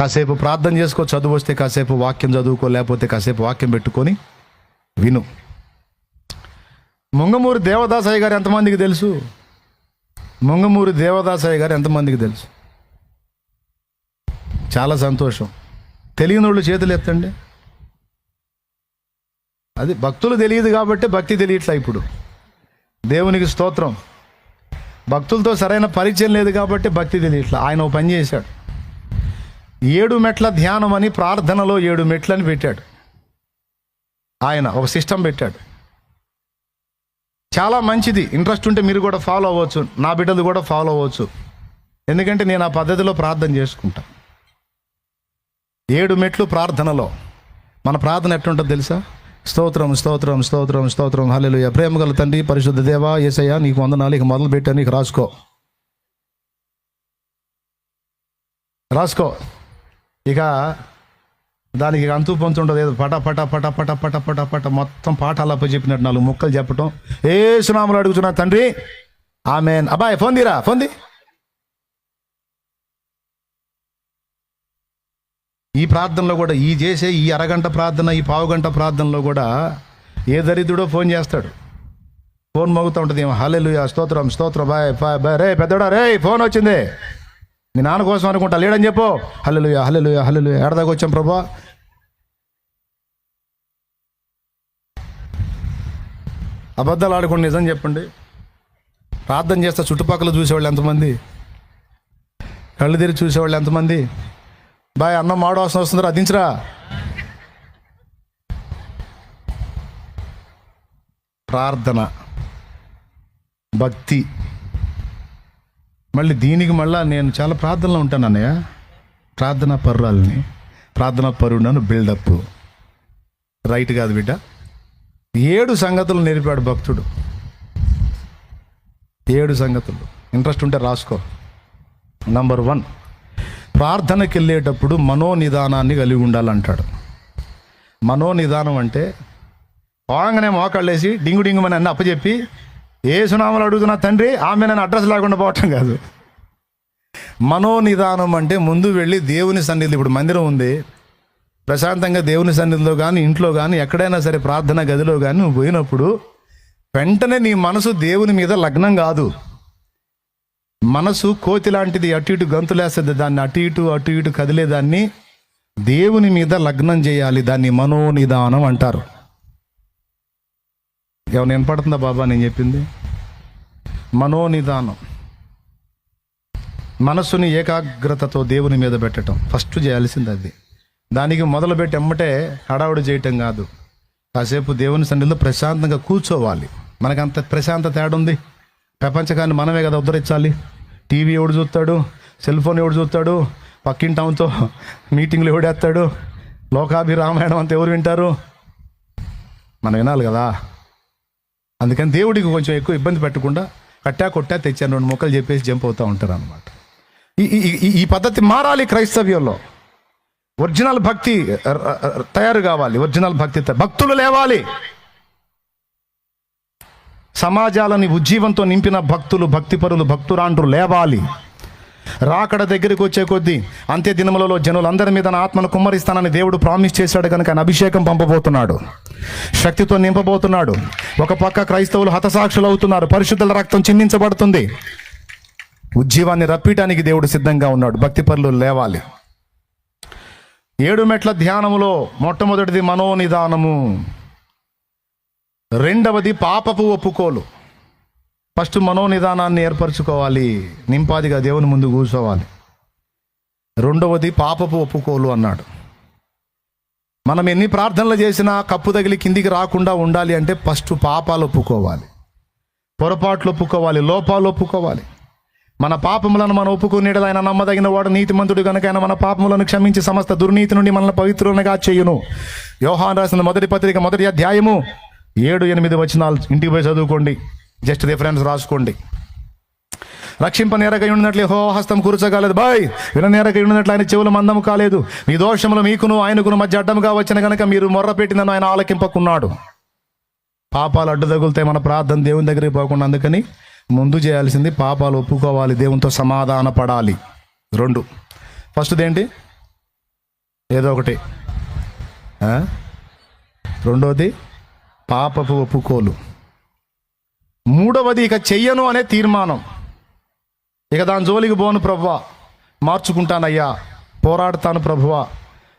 కాసేపు ప్రార్థన చేసుకో చదువు వస్తే కాసేపు వాక్యం చదువుకో లేకపోతే కాసేపు వాక్యం పెట్టుకొని విను. ముంగమూరి దేవదాసయ్య గారు ఎంతమందికి తెలుసు? ముంగమూరి దేవదాసయ్య గారు ఎంతమందికి తెలుసు? చాలా సంతోషం. తెలియని వాళ్ళు చేతులు ఎత్తండి. అది భక్తులు తెలియదు కాబట్టి భక్తి తెలియట్లా ఇప్పుడు. దేవునికి స్తోత్రం. భక్తులతో సరైన పరిచయం లేదు కాబట్టి భక్తి తెలియట్లా. ఆయన ఒక పని చేశాడు. ఏడు మెట్ల ధ్యానం అని ప్రార్థనలో ఏడు మెట్లని పెట్టాడు. ఆయన ఒక సిస్టమ్ పెట్టాడు. చాలా మంచిది. ఇంట్రెస్ట్ ఉంటే మీరు కూడా ఫాలో అవ్వచ్చు. నా బిడ్డలు కూడా ఫాలో అవ్వచ్చు. ఎందుకంటే నేను ఆ పద్ధతిలో ప్రార్థన చేసుకుంటా. ఏడు మెట్లు ప్రార్థనలో మన ప్రార్థన ఎట్లుంటుందో తెలుసా? స్తోత్రం స్తోత్రం స్తోత్రం స్తోత్రం. హల్లెలూయా. ప్రేమ గల తండ్రి పరిశుద్ధ దేవా ఏసయ్యా నీకు వందనాలు ఇక మొదలు పెట్టా నీకు రాసుకో. రాసుకో. ఇక దానికి అంతు పొంతు ఉండదు. ఏదో పట పట పట పట పట పట పట మొత్తం పాఠాలు చెప్పినట్టు నాలుగు ముక్కలు చెప్పటం. ఏ సునాములు అడుగుతున్నా తండ్రి. ఆమె అబ్బాయి ఫోన్ తీరా ఫోన్ ది ఈ ప్రార్థనలో కూడా ఈ చేసే ఈ అరగంట ప్రార్థన ఈ పావుగంట ప్రార్థనలో కూడా ఏ దరిద్రుడో ఫోన్ చేస్తాడు. ఫోన్ మోగుతూ ఉంటుంది ఏమో. హల్లెలు స్తోత్రం స్తోత్రం. Bye bye bye. రే పెద్దడా రే ఫోన్ వచ్చింది. మీ నాన్న కోసం అనుకుంటా. లేడని చెప్పు. హల్లులు హల్లెలు హల్లెలు ఏడదాకా వచ్చాం ప్రభా? అబద్ధాలు ఆడుకోండి నిజం చెప్పండి. ప్రార్థన చేస్తే చుట్టుపక్కల చూసేవాళ్ళు ఎంతమంది? కళ్ళు తెరి చూసేవాళ్ళు ఎంతమంది? బాయ్ అన్నం మాడు వస్తుంది అదించరా ప్రార్థన భక్తి. మళ్ళీ దీనికి మళ్ళా నేను చాలా ప్రార్థనలో ఉంటాను అన్నయ్య. ప్రార్థన పర్రాలని. ప్రార్థన పరుడను బిల్డప్ రైట్ కాదు బిడ్డ. ఏడు సంగతులు నేర్పాడు భక్తుడు. ఏడు సంగతులు. ఇంట్రెస్ట్ ఉంటే రాసుకో. నంబర్ వన్ ప్రార్థనకి వెళ్ళేటప్పుడు మనోనిదానాన్ని కలిగి ఉండాలంటాడు. మనోనిదానం అంటే పోగానే మోకాళ్ళేసి డింగు డింగుమని అన్ని అప్పచెప్పి ఏ అడుగుతున్న అడుగుతున్నా తండ్రి ఆమె నేను అడ్రస్ లేకుండా పోవటం కాదు. మనోనిదానం అంటే ముందు వెళ్ళి దేవుని సన్నిధి ఇప్పుడు మందిరం ఉంది. ప్రశాంతంగా దేవుని సన్నిధిలో కానీ ఇంట్లో కానీ ఎక్కడైనా సరే ప్రార్థన గదిలో కానీ నువ్వు పోయినప్పుడు వెంటనే నీ మనసు దేవుని మీద లగ్నం కాదు. మనసు కోతి లాంటిది అటు ఇటు గంతులేస్తుంది దాన్ని అటు ఇటు అటు ఇటు కదిలేదాన్ని దేవుని మీద లగ్నం చేయాలి దాన్ని మనోనిదానం అంటారు. ఏమైనా వినపడుతుందా బాబా నేను చెప్పింది? మనోనిదానం. మనస్సుని ఏకాగ్రతతో దేవుని మీద పెట్టడం ఫస్ట్ చేయాల్సింది అది. దానికి మొదలుపెట్టి ఎమ్మటే హడావుడి చేయటం కాదు. కాసేపు దేవుని సన్నిధిలో ప్రశాంతంగా కూర్చోవాలి. మనకంత ప్రశాంత తేడా ఉంది. ప్రపంచకాన్ని మనమే కదా ఉద్ధరించాలి. టీవీ ఎవడు చూస్తాడు? సెల్ ఫోన్ ఎవడు చూస్తాడు? పక్కింటాంతో మీటింగ్లు ఎవడేస్తాడు లోకాభిరామాయణం అంతా ఎవరు వింటారు? మనం వినాలి కదా. అందుకని దేవుడికి కొంచెం ఎక్కువ ఇబ్బంది పెట్టకుండా కట్టా కొట్టా తెచ్చాను రెండు మొక్కలు చెప్పేసి జంప్ అవుతూ ఉంటారు అనమాట ఈ ఈ- ఈ- పద్ధతి మారాలి క్రైస్తవ్యంలో. ఒరిజినల్ భక్తి తయారు కావాలి. ఒరిజినల్ భక్తి భక్తులు లేవాలి. సమాజాలని ఉజ్జీవంతో నింపిన భక్తులు భక్తిపరులు భక్తురాండ్రు లేవాలి. రాకడ దగ్గరికి వచ్చే కొద్దీ అంత్య దినములలో జనులందరి మీద నా ఆత్మను కుమ్మరిస్తానని దేవుడు ప్రామిస్ చేశాడు కనుక ఆయన అభిషేకం పంపబోతున్నాడు. శక్తితో నింపబోతున్నాడు. ఒక పక్క క్రైస్తవులు హతసాక్షులు అవుతున్నారు పరిశుద్ధుల రక్తం చిందించబడుతుంది. ఉజ్జీవాన్ని రప్పించడానికి దేవుడు సిద్ధంగా ఉన్నాడు. భక్తి పనులు లేవాలి. ఏడు మెట్ల ధ్యానములో మొట్టమొదటిది మనోనిదానము. రెండవది పాపపు ఒప్పుకోలు. ఫస్ట్ మనోనిదానాన్ని ఏర్పరచుకోవాలి. నింపాదిగా దేవుని ముందు కూర్చోవాలి. రెండవది పాపపు ఒప్పుకోలు అన్నాడు. మనం ఎన్ని ప్రార్థనలు చేసినా కప్పు తగిలి కిందికి రాకుండా ఉండాలి అంటే ఫస్ట్ పాపాలు ఒప్పుకోవాలి. పొరపాట్లు ఒప్పుకోవాలి లోపాలు ఒప్పుకోవాలి. మన పాపములను మనం ఒప్పుకునేటది ఆయన నమ్మదగిన వాడు నీతిమంతుడు కనుక ఆయన మన పాపములను క్షమించి సమస్త దుర్నీతి నుండి మనల్ని పవిత్రులుగా చేయును. యోహాన్ రాసిన మొదటి పత్రిక మొదటి అధ్యాయము ఏడు ఎనిమిది వచనాలు. ఇంటికి పోయి చదువుకోండి. జస్ట్ రిఫరెన్స్ రాసుకోండి. రక్షింప నేరగా ఉన్నట్లు హో హస్తం కూర్చోగలదు. బాయ్! విన నేరగా ఉన్నట్లు ఆయన చెవులు మందము కాలేదు. మీ దోషములు మీకును ఆయనకును మధ్య అడ్డముగా వచ్చిన కనుక మీరు మొర్ర పెట్టిందని ఆయన ఆలకింపకున్నాడు. పాపాలు అడ్డు తగులుతాయి. మన ప్రార్థన దేవుని దగ్గరికి పోకుండా అందుకని ముందు చేయాల్సింది పాపాలు ఒప్పుకోవాలి. దేవునితో సమాధాన పడాలి. రెండు. ఫస్ట్ ఏంటి ఏదో ఒకటి. రెండోది పాపపు ఒప్పుకోలు. మూడవది ఇక చెయ్యను అనే తీర్మానం. ఇక దాని జోలికి పోను ప్రభువా. మార్చుకుంటానయ్యా. పోరాడతాను ప్రభువా.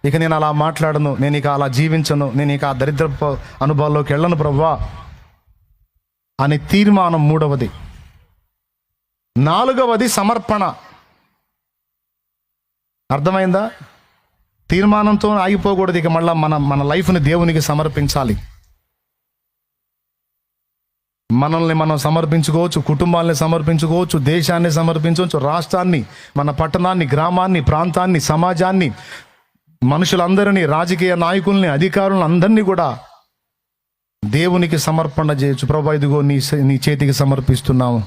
ఇక నేను అలా మాట్లాడను. నేను ఇక అలా జీవించను. నేను ఇక ఆ దరిద్ర అనుభవాల్లోకి వెళ్ళను ప్రభువా. అనే తీర్మానం మూడవది. నాలుగవది సమర్పణ. అర్థమైందా? తీర్మానంతో ఆగిపోకూడదు. ఇక మళ్ళీ మన మన లైఫ్ని దేవునికి సమర్పించాలి. మనల్ని మనం సమర్పించుకోవచ్చు కుటుంబాన్ని సమర్పించుకోవచ్చు దేశాన్ని సమర్పించవచ్చు రాష్ట్రాన్ని మన పట్టణాన్ని గ్రామాన్ని ప్రాంతాన్ని సమాజాన్ని మనుషులందరినీ రాజకీయ నాయకుల్ని అధికారులను అందరినీ కూడా దేవునికి సమర్పణ చేయొచ్చు. ప్రభా ఇదిగో నీ నీ చేతికి సమర్పిస్తున్నాము.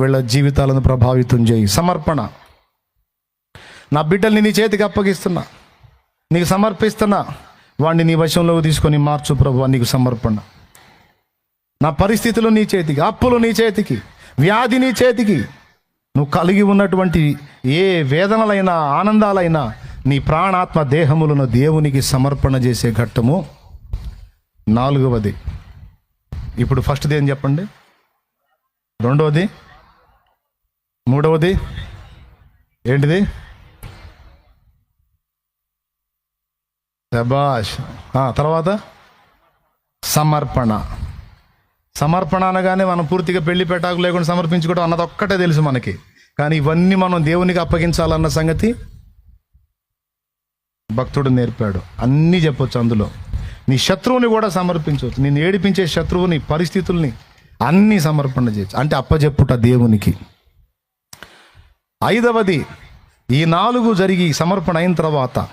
వీళ్ళ జీవితాలను ప్రభావితం చేయి. సమర్పణ. నా బిడ్డల్ని నీ చేతికి అప్పగిస్తున్నా. నీకు సమర్పిస్తున్నా. వాడిని నీ వశంలోకి తీసుకొని మార్చు ప్రభు నీకు సమర్పణ. నా పరిస్థితులు నీ చేతికి అప్పులు నీ చేతికి వ్యాధి నీ చేతికి. నువ్వు కలిగి ఉన్నటువంటి ఏ వేదనలైనా ఆనందాలైనా నీ ప్రాణాత్మ దేహములను దేవునికి సమర్పణ చేసే ఘట్టము. నాలుగవది. ఇప్పుడు ఫస్ట్ది ఏం చెప్పండి? రెండవది. మూడవది. ఏంటిది? శబాష్ తర్వాత? సమర్పణ. సమర్పణ అనగానే మనం పూర్తిగా పెళ్ళి పెటాకు లేకుండా సమర్పించుకోవడం అన్నది ఒక్కటే తెలుసు మనకి. కానీ ఇవన్నీ మనం దేవునికి అప్పగించాలన్న సంగతి భక్తుడు నేర్పాడు. అన్నీ చెప్పొచ్చు అందులో. నీ శత్రువుని కూడా సమర్పించవచ్చు. నేను ఏడిపించే శత్రువుని పరిస్థితుల్ని అన్నీ సమర్పణ చేయొచ్చు. అంటే అప్పచెప్పుట దేవునికి. ఐదవది ఈ నాలుగు జరిగి సమర్పణ అయిన తర్వాత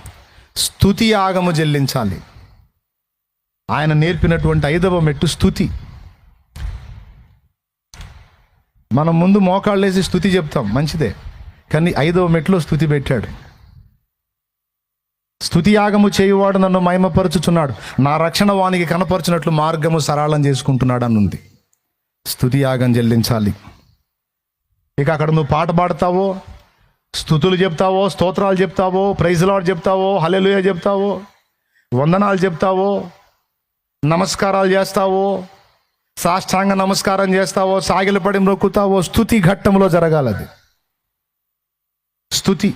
స్థుతి ఆగము చెల్లించాలి. ఆయన నేర్పినటువంటి ఐదవ మెట్టు స్థుతి. మనం ముందు మోకాళ్ళేసి స్థుతి చెప్తాం మంచిదే. కానీ ఐదవ మెట్లో స్థుతి పెట్టాడు. స్థుతి యాగము చేయువాడు నన్ను మహిమపరుచుచున్నాడు. నా రక్షణ వానికి కనపరచినట్లు మార్గము సరళం చేసుకుంటున్నాడు అని ఉంది స్థుతి యాగం చెల్లించాలి. ఇక అక్కడ నువ్వు పాట పాడతావో స్థుతులు చెప్తావో స్తోత్రాలు చెప్తావో ప్రైజ్లాడ్ చెప్తావో హలెలుయ చెప్తావో వందనాలు చెప్తావో నమస్కారాలు చేస్తావో సాష్టాంగ నమస్కారం చేస్తావో సాగిలపడి మొక్కుతావో స్థుతి ఘట్టంలో జరగాలది. స్థుతి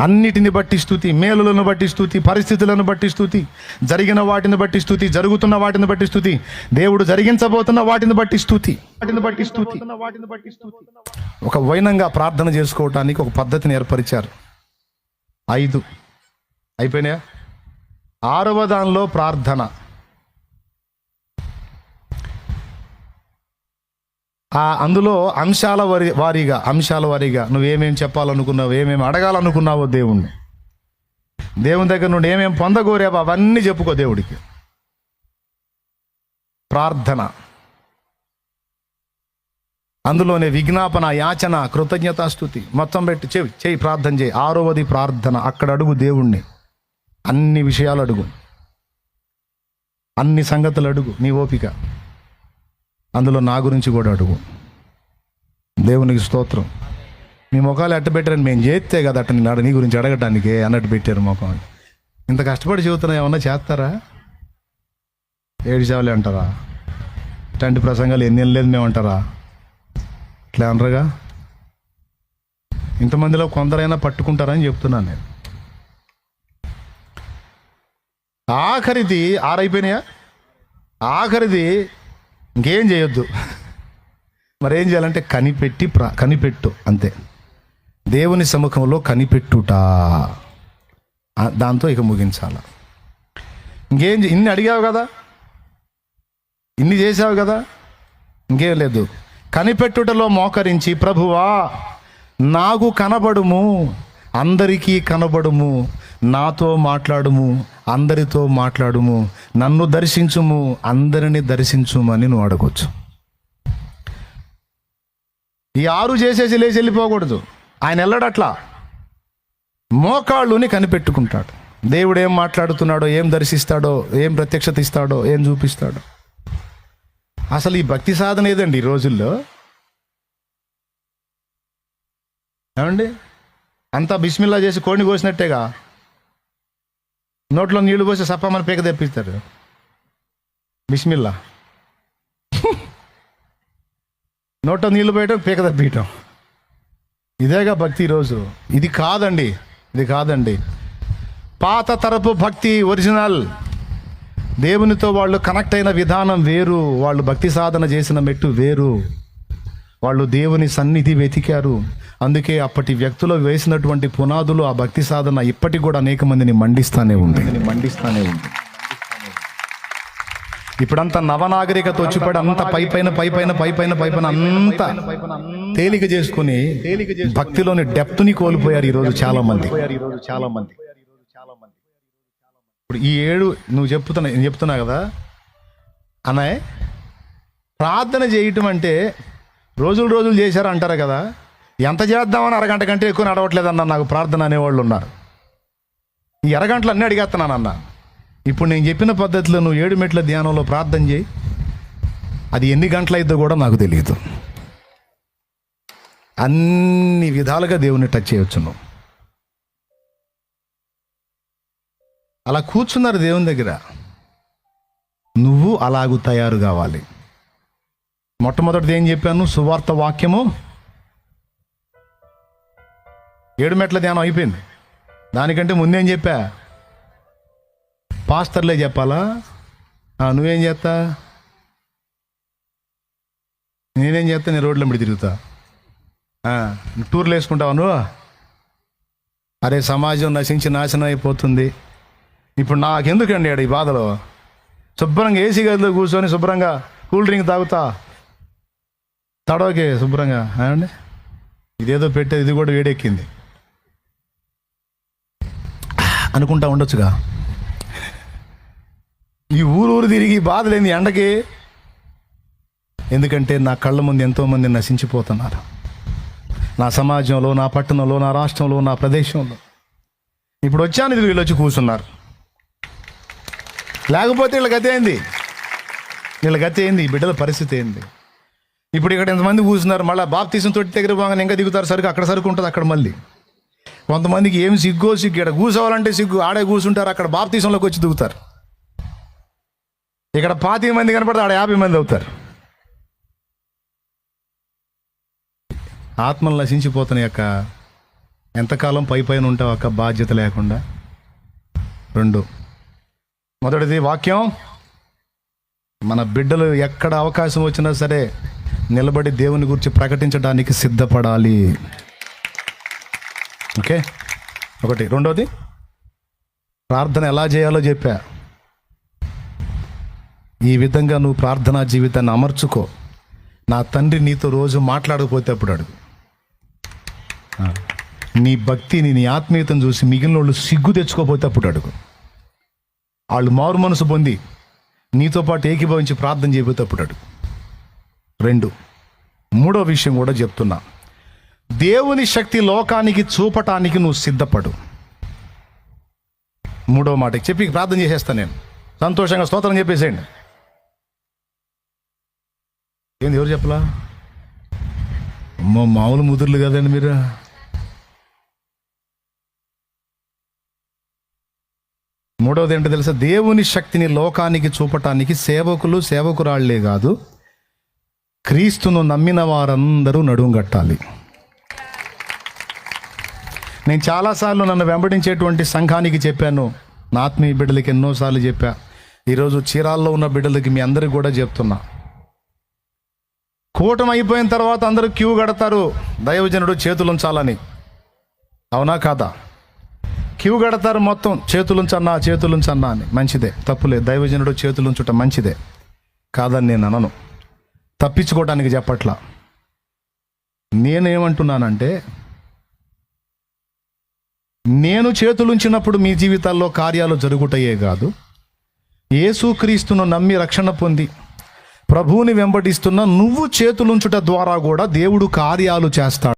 అన్నిటిని బట్టి స్థుతి మేలులను బట్టి స్థుతి పరిస్థితులను బట్టి స్థుతి జరిగిన వాటిని బట్టి స్థుతి జరుగుతున్న వాటిని బట్టి స్థుతి దేవుడు జరిగించబోతున్న వాటిని బట్టి స్థుతి వాటిని బట్టి స్థుతి వాటిని బట్టి స్థుతి ఒక వైనంగా ప్రార్థన చేసుకోవటానికి ఒక పద్ధతిని ఏర్పరిచారు. ఐదు. అయిపోయినాయా? ఆరవ దానిలో ప్రార్థన. ఆ అందులో అంశాల వారి వారీగా అంశాల వారీగా నువ్వేమేమి చెప్పాలనుకున్నావు ఏమేమి అడగాలనుకున్నావో దేవుణ్ణి. దేవుని దగ్గర నుండి ఏమేమి పొందగోరావో అవన్నీ చెప్పుకో దేవుడికి. ప్రార్థన. అందులోనే విజ్ఞాపన యాచన కృతజ్ఞతాస్థుతి. మొత్తం పెట్టి చెవి చేయి ప్రార్థన చేయి. ఆరవది ప్రార్థన. అక్కడ అడుగు దేవుణ్ణి. అన్ని విషయాలు అడుగు. అన్ని సంగతులు అడుగు. నీ ఓపిక. అందులో నా గురించి కూడా అడుగు. దేవునికి స్తోత్రం. మీ ముఖాలు అట్ట పెట్టారని మేము చేస్తే కదా అట్ట నేను నీ గురించి అడగటానికి అన్నట్టు పెట్టారు ముఖం ఇంత కష్టపడి చెబుతున్నా ఏమన్నా చేస్తారా? ఏడు చావలే అంటారా? ఇట్లాంటి ప్రసంగాలు ఎన్ని వెళ్ళలేదు మేము అంటారా? ఇట్లా అనరుగా? ఇంతమందిలో కొందరైనా పట్టుకుంటారని చెప్తున్నాను నేను. ఆఖరిది ఆరైపోయినాయా? ఆఖరిది ఇంకేం చేయొద్దు. మరేం చేయాలంటే కనిపెట్టి ప్ర కనిపెట్టు అంతే. దేవుని సముఖంలో కనిపెట్టుట. దాంతో ఇక ముగించాల. ఇంకేం చే- ఇన్ని అడిగావు కదా? ఇన్ని చేసావు కదా? ఇంకేం లేదు. కనిపెట్టుటలో మోకరించి ప్రభువా నాకు కనబడుము. అందరికీ కనబడుము. నాతో మాట్లాడుము. అందరితో మాట్లాడుము నన్ను దర్శించుము అందరిని దర్శించుమని నువ్వు అడగొచ్చు. ఈ ఆరు చేసేసి లేచి వెళ్ళిపోకూడదు. ఆయన వెళ్ళడట్లా? మోకాళ్ళుని కనిపెట్టుకుంటాడు. దేవుడు ఏం మాట్లాడుతున్నాడో ఏం దర్శిస్తాడో ఏం ప్రత్యక్షత ఇస్తాడో ఏం చూపిస్తాడో. అసలు ఈ భక్తి సాధన ఏదండి ఈ రోజుల్లో? ఏమండి? అంతా బిస్మిల్లా చేసి కోడిని కోసినట్టేగా? నోట్లో నీళ్ళు పోసి సప్పమని పీక తెప్పిస్తారు. బిస్మిల్లా నోట్లో నీళ్ళు పోయటం పీక తెప్పియటం. ఇదేగా భక్తి ఈరోజు. ఇది కాదండి ఇది కాదండి. పాత తరపు భక్తి ఒరిజినల్. దేవునితో వాళ్ళు కనెక్ట్ అయిన విధానం వేరు. వాళ్ళు భక్తి సాధన చేసిన మెట్టు వేరు. వాళ్ళు దేవుని సన్నిధి వెతికారు. అందుకే అప్పటి వ్యక్తులు వేసినటువంటి పునాదులు ఆ భక్తి సాధన ఇప్పటికి కూడా అనేక మందిని మండిస్తానే ఉంది. మండిస్తానే ఉంది. ఇప్పుడంతా నవనాగరికత వచ్చిపడి అంత పై పైన పై పైన పై పైన పై పైన అంత తేలిక చేసుకుని భక్తిలోని డెప్త్ని కోల్పోయారు ఈరోజు చాలా మంది ఈరోజు చాలా మంది ఇప్పుడు ఈ ఏడు నువ్వు చెప్తున్నా నేను చెప్తున్నా కదా? అన్నయ్య ప్రార్థన చేయటం అంటే రోజులు రోజులు చేశారు అంటారు కదా? ఎంత చేద్దామని అరగంట కంటే ఎక్కువ నడవట్లేదన్న నాకు ప్రార్థన అనేవాళ్ళు ఉన్నారు. ఈ అరగంటలు అన్నీ అడిగేస్తున్నానన్న. ఇప్పుడు నేను చెప్పిన పద్ధతిలో నువ్వు ఏడు మెట్ల ధ్యానంలో ప్రార్థన చేయి. అది ఎన్ని గంటలైద్దో కూడా నాకు తెలియదు. అన్ని విధాలుగా దేవుని టచ్ చేయొచ్చు నువ్వు. అలా కూర్చున్నారు దేవుని దగ్గర. నువ్వు అలాగూ తయారు కావాలి. మొట్టమొదటిది ఏం చెప్పాను? సువార్త వాక్యము ఏడు మెట్ల ధ్యానం అయిపోయింది. దానికంటే ముందేం చెప్పా? పాస్తర్లే చెప్పాలా? నువ్వేం చేస్తా నేనేం చేస్తా నేను రోడ్ల మీద తిరుగుతా. నువ్వు టూర్లు వేసుకుంటావు నువ్వు? అరే సమాజం నశించి నాశనం అయిపోతుంది. ఇప్పుడు నాకెందుకండి ఆడ ఈ బాధలో? శుభ్రంగా ఏసీ గదిలో కూర్చొని శుభ్రంగా కూల్ డ్రింక్ తాగుతా. తడవకే శుభ్రంగా. అండి ఇదేదో పెట్టేది ఇది కూడా వేడెక్కింది. అనుకుంటా ఉండొచ్చుగా. ఈ ఊరూరు తిరిగి బాధ లేని ఎండకి ఎందుకంటే నా కళ్ళ ముందు ఎంతోమంది నశించిపోతున్నారు. నా సమాజంలో నా పట్టణంలో నా రాష్ట్రంలో నా ప్రదేశంలో. ఇప్పుడు వచ్చాను ఇది వీళ్ళు వచ్చి కూర్చున్నారు. లేకపోతే వీళ్ళ గతి ఏంది? వీళ్ళ గతి ఏంది? బిడ్డల పరిస్థితి ఏంది? ఇప్పుడు ఇక్కడ ఎంతమంది కూర్చున్నారు? మళ్ళీ బాప్ తీసిన తొట్టి దగ్గర పోగానే ఇంకా దిగుతారు సరుకు అక్కడ సరుకు ఉంటుంది అక్కడ మళ్ళీ. కొంతమందికి ఏం సిగ్గో సిగ్గు ఇక్కడ కూసోవాలంటే సిగ్గు ఆడే కూర్చుంటారు అక్కడ బాప్తీసంలోకి వచ్చి దిగుతారు ఇక్కడ పాతిక మంది కనపడితే ఆడ యాభై మంది అవుతారు. ఆత్మలు నశించిపోతున్నాయి అక్క ఎంతకాలం పై పైన ఉంటావు అక్క బాధ్యత లేకుండా? రెండు. మొదటిది వాక్యం మన బిడ్డలు ఎక్కడ అవకాశం వచ్చినా సరే నిలబడి దేవుని గురించి ప్రకటించడానికి సిద్ధపడాలి. ఓకే. ఒకటి. రెండోది? ప్రార్థన ఎలా చేయాలో చెప్పా. ఈ విధంగా నువ్వు ప్రార్థనా జీవితాన్ని అమర్చుకో. నా తండ్రి నీతో రోజు మాట్లాడకపోతే అప్పుడు అడుగు. నీ భక్తిని నీ ఆత్మీయతను చూసి మిగిలిన వాళ్ళు సిగ్గు తెచ్చుకోపోతే అప్పుడు అడుగు. వాళ్ళు మారు మనసు పొంది నీతో పాటు ఏకీభవించి ప్రార్థన చేయబోతే అప్పుడు అడుగు. రెండు. మూడో విషయం కూడా చెప్తున్నా. దేవుని శక్తి లోకానికి చూపటానికి నువ్వు సిద్ధపడు. మూడో మాట చెప్పి ప్రార్థన చేసేస్తాను నేను. సంతోషంగా స్తోత్రం చెప్పేసేయండి. ఏంది ఎవరు చెప్పలా? అమ్మో మామూలు ముదుర్లు కదండి మీరు. మూడవది ఏంటో తెలుసా? దేవుని శక్తిని లోకానికి చూపటానికి సేవకులు సేవకురాళ్ళే కాదు క్రీస్తును నమ్మిన వారందరూ నడుంగట్టాలి నేను చాలాసార్లు నన్ను వెంబడించేటువంటి సంఘానికి చెప్పాను. నా ఆత్మీయ బిడ్డలకి ఎన్నోసార్లు చెప్పా. ఈరోజు చీరాల్లో ఉన్న బిడ్డలకి మీ అందరికి కూడా చెప్తున్నా. కూటమి అయిపోయిన తర్వాత అందరూ క్యూ కడతారు. దైవజనుడు చేతులుంచాలని అవునా కాదా? క్యూ కడతారు మొత్తం. చేతులుంచన్నా చేతులుంచన్నా అని. మంచిదే. తప్పులే. దైవజనుడు చేతులుంచుట మంచిదే. కాదని నేను అనను. తప్పించుకోవడానికి చెప్పట్లా. నేనేమంటున్నానంటే నేను చేతులుంచినప్పుడు మీ జీవితాల్లో కార్యాలు జరుగుటయే కాదు. యేసుక్రీస్తును నమ్మి రక్షణ పొంది ప్రభువుని వెంబడిస్తున్న నువ్వు చేతులుంచుట ద్వారా కూడా దేవుడు కార్యాలు చేస్తాడు.